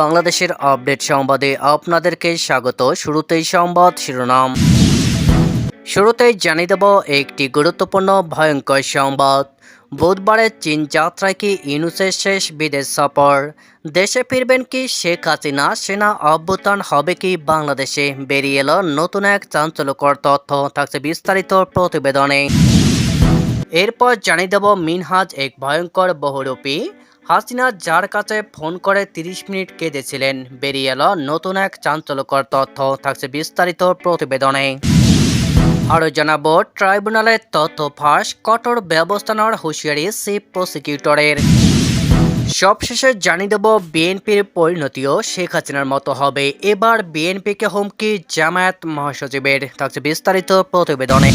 বাংলাদেশের আপডেট সংবাদে আপনাদেরকে স্বাগত। শুরুতেই সংবাদ শিরোনাম। শুরুতেই জানিয়ে দেব একটি গুরুত্বপূর্ণ ভয়ঙ্কর সংবাদ। বুধবারের চীন যাত্রায় কি ইউনুসের শেষ বিদেশ সফর? দেশে ফিরবেন কি শেখ হাসিনা? সেনা অভ্যুত্থান হবে কি বাংলাদেশে? বেরিয়ে এলো নতুন এক চাঞ্চল্যকর তথ্য। থাকছে বিস্তারিত প্রতিবেদনে। এরপর জানিয়ে দেব মিনহাজ এক ভয়ঙ্কর বহুরূপী। হাসিনা যার কাছে ফোন করে তিরিশ মিনিট কেঁদেছিলেন, বেরিয়ে এলো নতুন এক চাঞ্চল্যকর তথ্য, থাকছে বিস্তারিত প্রতিবেদনে। আরও জানাব ট্রাইব্যুনালের তথ্য ফাঁস, কঠোর ব্যবস্থা নেওয়ার হুঁশিয়ারি চিফ প্রসিকিউটরের। সবশেষে জানিয়ে দেব, বিএনপির পরিণতিও শেখ হাসিনার মতো হবে। এবার বিএনপিকে হুমকি জামায়াত মহাসচিবের, থাকছে বিস্তারিত প্রতিবেদনে।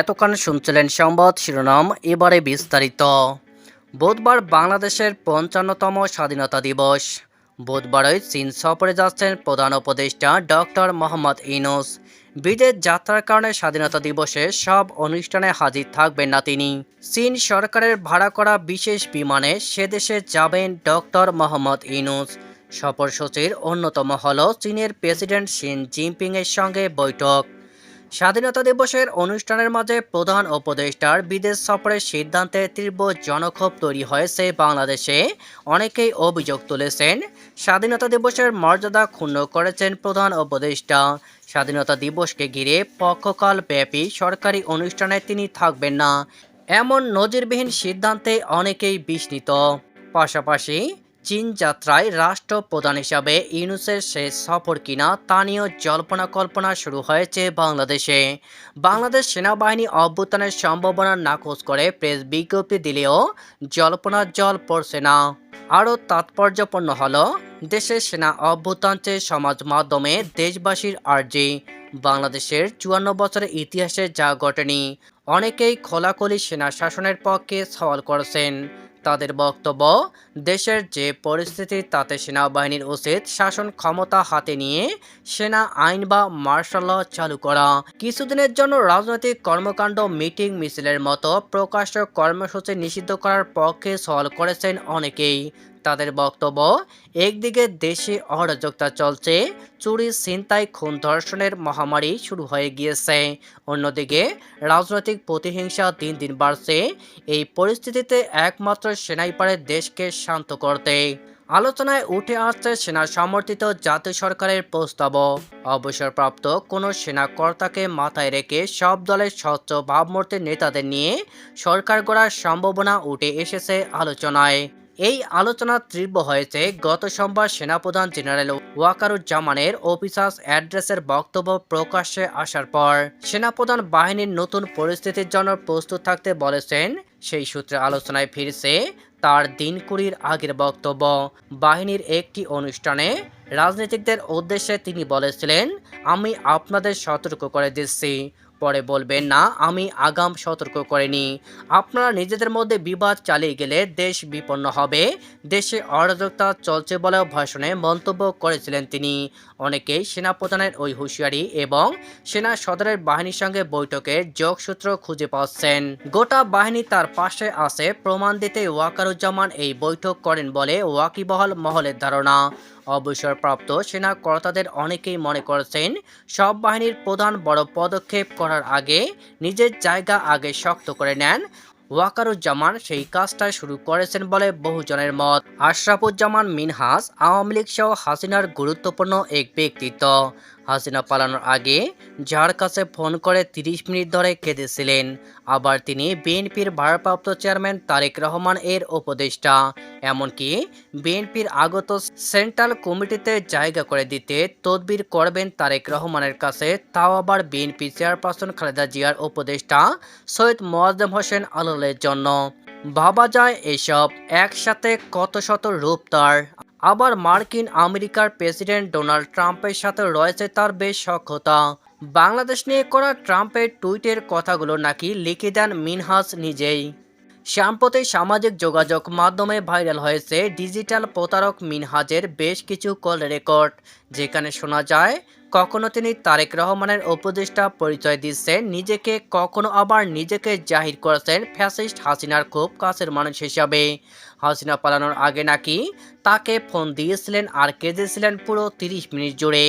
এতক্ষণ শুনছিলেন সংবাদ শিরোনাম, এবারে বিস্তারিত। বুধবার বাংলাদেশের পঞ্চান্নতম স্বাধীনতা দিবস। বুধবারই চীন সফরে যাচ্ছেন প্রধান উপদেষ্টা ডক্টর মোহাম্মদ ইনুস বিদেশ যাত্রার কারণে স্বাধীনতা দিবসে সব অনুষ্ঠানে হাজির থাকবেন না তিনি। চীন সরকারের ভাড়া করা বিশেষ বিমানে সে দেশে যাবেন ডক্টর মোহাম্মদ ইনুস সফরসূচির অন্যতম হল চীনের প্রেসিডেন্ট শিন জিনপিং এর সঙ্গে বৈঠক। স্বাধীনতা দিবসের অনুষ্ঠানের মাঝে প্রধান উপদেষ্টার বিদেশ সফরের সিদ্ধান্তে তীব্র জনক্ষোভ তৈরি হয়েছে বাংলাদেশে। অনেকেই অভিযোগ তুলেছেন, স্বাধীনতা দিবসের মর্যাদা ক্ষুণ্ণ করেছেন প্রধান উপদেষ্টা। স্বাধীনতা দিবসকে ঘিরে পক্ষকাল ব্যাপী সরকারি অনুষ্ঠানে তিনি থাকবেন না। এমন নজিরবিহীন সিদ্ধান্তে অনেকেই বিস্মিত। পাশাপাশি চীন যাত্রায় রাষ্ট্রপ্রধান হিসাবে ইউনুসের শেষ সফর কিনা তা নিয়েও জল্পনা কল্পনা শুরু হয়েছে বাংলাদেশে। বাংলাদেশ সেনাবাহিনী অভ্যুত্থানের সম্ভাবনা নাকচ করে প্রেস বিজ্ঞপ্তি দিলেও জল্পনার জল পড়ছে না। আরও তাৎপর্যপূর্ণ হল দেশের সেনা অভ্যুত্থান সমাজ মাধ্যমে দেশবাসীর আর্জি। বাংলাদেশের চুয়ান্ন বছরের ইতিহাসে যা ঘটেনি, অনেকেই খোলাখলি সেনা শাসনের পক্ষে সওয়াল করেছেন। তাদের বক্তব্য, দেশের যে পরিস্থিতি তাতে সেনাবাহিনীর উচিত শাসন ক্ষমতা হাতে নিয়ে সেনা আইন বা মার্শাল ল চালু করা। কিছুদিনের জন্য রাজনৈতিক কর্মকাণ্ড, মিটিং, মিছিলের মতো প্রকাশ্য কর্মসূচি নিষিদ্ধ করার পক্ষে সওয়াল করেছেন অনেকেই। তাদের বক্তব্য, একদিকে দেশে অরাজকতা চলছে, চুরি, ছিনতাই, খুন ধর্ষণের মহামারী শুরু হয়ে গিয়েছে। অন্যদিকে, রাজনৈতিক প্রতিহিংসা দিন দিন বাড়ছে, এই পরিস্থিতিতে একমাত্র সেনাই পারে দেশকে শান্ত করতে। আলোচনায় উঠে আসছে সেনা সমর্থিত জাতীয় সরকারের প্রস্তাব অবসরপ্রাপ্ত কোনো সেনা কর্তাকে মাথায় রেখে সব দলের স্বচ্ছ ভাবমূর্তির নেতাদের নিয়ে সরকার গড়ার সম্ভাবনা উঠে এসেছে আলোচনায়। এই আলোচনা তীব্র হয়েছে গত সোমবার সেনাপ্রধান জেনারেল ওয়াকারুজ্জামানের অফিসার্স অ্যাড্রেসের বক্তব্য প্রকাশ্যে আসার পর সেনাপ্রধান বাহিনীর নতুন পরিস্থিতির জন্য প্রস্তুত থাকতে বলেছেন, সেই সূত্রে আলোচনায় ফিরছে তার দিন কুড়ির আগের বক্তব্য। বাহিনীর একটি অনুষ্ঠানে রাজনীতিকদের উদ্দেশ্যে তিনি বলেছিলেন, আমি আপনাদের সতর্ক করে দিচ্ছি। পরে বলবেন, না, আমি আগাম সতর্ক করিনি। আপনারা নিজেদের মধ্যে বিবাদ চালিয়ে গেলে দেশ বিপন্ন হবে। দেশে অরাজকতা চলছে বলেও ভাষণে মন্তব্য করেছিলেন তিনি। অনেকেই সেনাপ্রধানের ওই হুঁশিয়ারি এবং সেনা সদরের বাহিনীর সঙ্গে বৈঠকে যোগসূত্র খুঁজে পাচ্ছেন। গোটা বাহিনী তার পাশে আছে। প্রমাণ দিতে ওয়াকারুজ্জামান এই বৈঠক করেন বলে ওয়াকিবহল মহলের ধারণা। অবসরপ্রাপ্ত সেনা কর্তাদের অনেকেই মনে করছেন, সব বাহিনীর প্রধান বড় পদক্ষেপ করার আগে নিজের জায়গা আগে শক্ত করে নেন। ওয়াকারুজ্জামান সেই কাজটা শুরু করেছেন বলে বহুজনের মত। আশরাফুজ্জামান মিনহাস আওয়ামী লীগ সহ হাসিনার গুরুত্বপূর্ণ এক ব্যক্তিত্ব। হাসিনা পালানোর আগে যার কাছে ফোন করে তিরিশ মিনিট ধরে কেঁদেছিলেন। আবার তিনি বিএনপির ভারপ্রাপ্ত চেয়ারম্যান তারেক রহমান এর উপদেষ্টা। এমনকি বিএনপির আগত সেন্ট্রাল কমিটিতে জায়গা করে দিতে তদবির করবেন তারেক রহমানের কাছে, তাও আবার বিএনপি চেয়ারপারসন খালেদা জিয়ার উপদেষ্টা সৈয়দ মোয়াজ্জেম হোসেন আলালের জন্য। ভাবা যায় এসব একসাথে কত শত রূপ তার আবার মার্কিন আমেরিকার প্রেসিডেন্ট ডোনাল্ড ট্রাম্পের সাথে রয়েছে তার বেশ সক্ষতা বাংলাদেশ নিয়ে করা ট্রাম্পের টুইটের কথাগুলো নাকি লিখে দেন মিনহাস নিজেই। সাম্প্রতিক সামাজিক যোগাযোগ মাধ্যমে ভাইরাল হয়েছে ডিজিটাল প্রতারক মিনহাজের বেশ কিছু কল রেকর্ড, যেখানে শোনা যায় কখনো তিনি তারেক রহমানের উপদেষ্টা পরিচয় দিচ্ছেন নিজেকে কখনো আবার নিজেকে জাহির করেছেন ফ্যাসিস্ট হাসিনার খুব কাছের মানুষ হিসাবে। হাসিনা পালানোর আগে নাকি তাকে ফোন দিয়েছিলেন আর কেঁদেছিলেন পুরো তিরিশ মিনিট জুড়ে।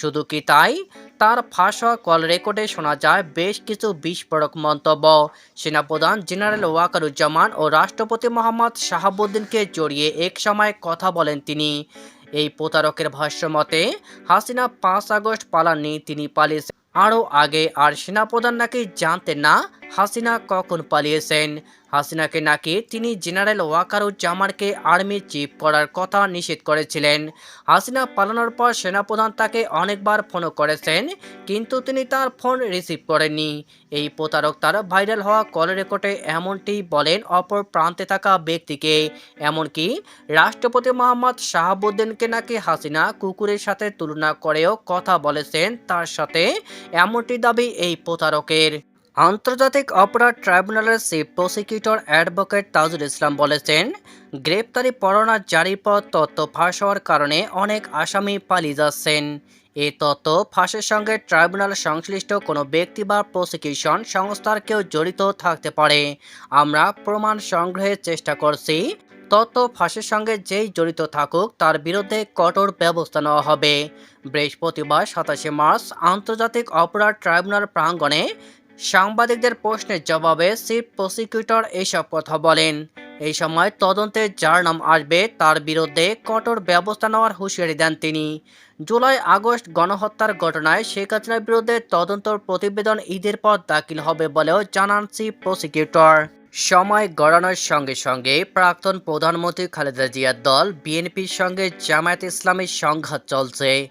শুধু কি তাই? তার ফাঁস কল রেকর্ডে শোনা যায়, বেশ কিছু বিস্ফোরক মন্তব্য। সেনাপ্রধান জেনারেল ওয়াকারুজ্জামান ও রাষ্ট্রপতি মোহাম্মদ শাহাবুদ্দিনকে জড়িয়ে এক সময় কথা বলেন তিনি। এই প্রতারকের ভাষ্য মতে হাসিনা পাঁচ আগস্ট পালাননি, তিনি পালিয়েছেন। আরও আগে, আর সেনাপ্রধান নাকি জানতেন না হাসিনা কখন পালিয়েছেন? হাসিনাকে নাকি তিনি জেনারেল ওয়াকারুজ্জামানকে আর্মি চিফ করার কথা নিষেধ করেছিলেন। হাসিনা পালানোর পর সেনাপ্রধান তাকে অনেকবার ফোনও করেছেন, কিন্তু তিনি তার ফোন রিসিভ করেননি। এই প্রতারক তার ভাইরাল হওয়া কল রেকর্ডে এমনটি বলেন অপর প্রান্তে থাকা ব্যক্তিকে। এমনকি রাষ্ট্রপতি মোহাম্মদ শাহাবুদ্দিনকে নাকি হাসিনা কুকুরের সাথে তুলনা করেও কথা বলেছেন তার সাথে, এমনটি দাবি এই প্রতারকের। আন্তর্জাতিক অপরাধ ট্রাইব্যুনালের chief prosecutor advocate Tajul Islam বলেছেন, গ্রেপ্তারি পরোয়ানা জারির পর তথ্য ফাঁস হওয়ার কারণে অনেক আসামি পালিয়ে যাচ্ছেন। এ তথ্য ফাঁসের সঙ্গে ট্রাইব্যুনাল সংশ্লিষ্ট কোনো ব্যক্তি বা প্রসিকিউশন সংস্থার কেউ জড়িত থাকতে পারে। আমরা প্রমাণ সংগ্রহের চেষ্টা করছি। তথ্য ফাঁসের সঙ্গে যেই জড়িত থাকুক, তার বিরুদ্ধে কঠোর ব্যবস্থা নেওয়া হবে। বৃহস্পতিবার সাতাশে মার্চ আন্তর্জাতিক অপরাধ ট্রাইব্যুনাল প্রাঙ্গণে সাংবাদিকদের প্রশ্নের জবাবে চিফ প্রসিকিউটর এইসব কথা বলেন। এই সময় তদন্তে যার নাম আসবে তার বিরুদ্ধে কঠোর ব্যবস্থা নেওয়ার হুঁশিয়ারি দেন তিনি। জুলাই, আগস্ট গণহত্যার ঘটনায় শেখ হাসিনার বিরুদ্ধে তদন্ত প্রতিবেদন ঈদের পর দাখিল হবে বলেও জানান চিফ প্রসিকিউটর। সময় গড়ানোর সঙ্গে সঙ্গে প্রাক্তন প্রধানমন্ত্রী খালেদা জিয়ার দল বিএনপির সঙ্গে জামায়াত ইসলামের সংঘাত চলছে।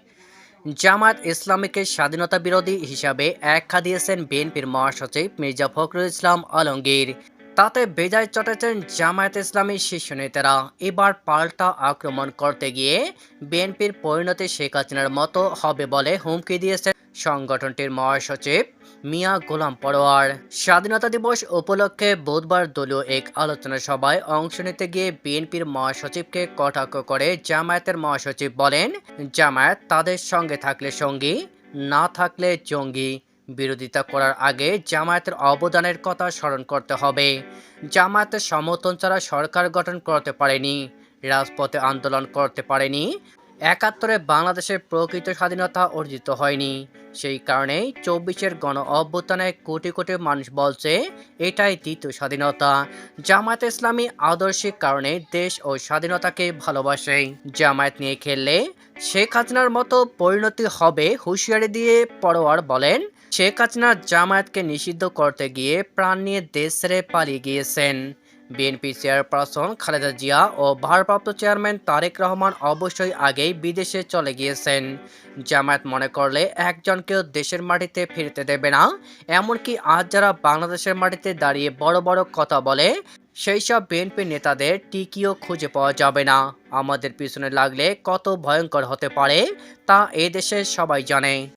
জামায়াত ইসলামীকে স্বাধীনতা বিরোধী হিসাবে একখা দিয়েছেন বিএনপির মহাসচিব মির্জা ফখরুল ইসলাম আলমগীর। তাতে বেজায় চটেছেন জামায়াত ইসলামী শীর্ষ নেতারা। এবার পাল্টা আক্রমণ করতে গিয়ে বিএনপির পরিণতি শেখ হাসিনার মতো হবে বলে হুমকি দিয়েছেন সংগঠনটির মহাসচিব মিয়া গোলাম পরোয়ার। স্বাধীনতা দিবস উপলক্ষে বুধবার দলীয় এক আলোচনা সভায় অংশ নিতে গিয়ে বিএনপির মহাসচিবকে কটাক্ষ করে জামায়াতের মহাসচিব বলেন, জামায়াত তাদের সঙ্গে থাকলে সঙ্গী, না থাকলে জঙ্গি। বিরোধিতা করার আগে জামায়াতের অবদানের কথা স্মরণ করতে হবে। জামায়াতের সমর্থন ছাড়া সরকার গঠন করতে পারেনি, রাজপথে আন্দোলন করতে পারেনি একাত্তরে বাংলাদেশের প্রকৃত স্বাধীনতা অর্জিত হয়নি। সেই কারণেই চব্বিশের গণ অভ্যুত্থানে কোটি কোটি মানুষ বলছে, এটাই দ্বিতীয় স্বাধীনতা। জামায়াত ইসলামী আদর্শিক কারণে দেশ ও স্বাধীনতাকে ভালোবাসে। জামায়াত নিয়ে খেললে শেখ হাসিনার মতো পরিণতি হবে হুঁশিয়ারি দিয়ে পরোয়ার বলেন। শেখ হাসিনা জামায়াতকে নিষিদ্ধ করতে গিয়ে প্রাণ নিয়ে দেশ ছেড়ে পালিয়ে গিয়েছেন। বিএনপি চেয়ারপারসন খালেদা জিয়া ও ভারপ্রাপ্ত চেয়ারম্যান তারেক রহমান অবশ্যই আগেই বিদেশে চলে গিয়েছেন। জামায়াত মনে করলে একজনকেও দেশের মাটিতে ফিরতে দেবে না, এমনকি আজ যারা বাংলাদেশের মাটিতে দাঁড়িয়ে বড় বড় কথা বলে, সেই সব বিএনপি নেতাদের টিকিও খুঁজে পাওয়া যাবে না। আমাদের পিছনে লাগলে কত ভয়ঙ্কর হতে পারে, তা এ দেশের সবাই জানে।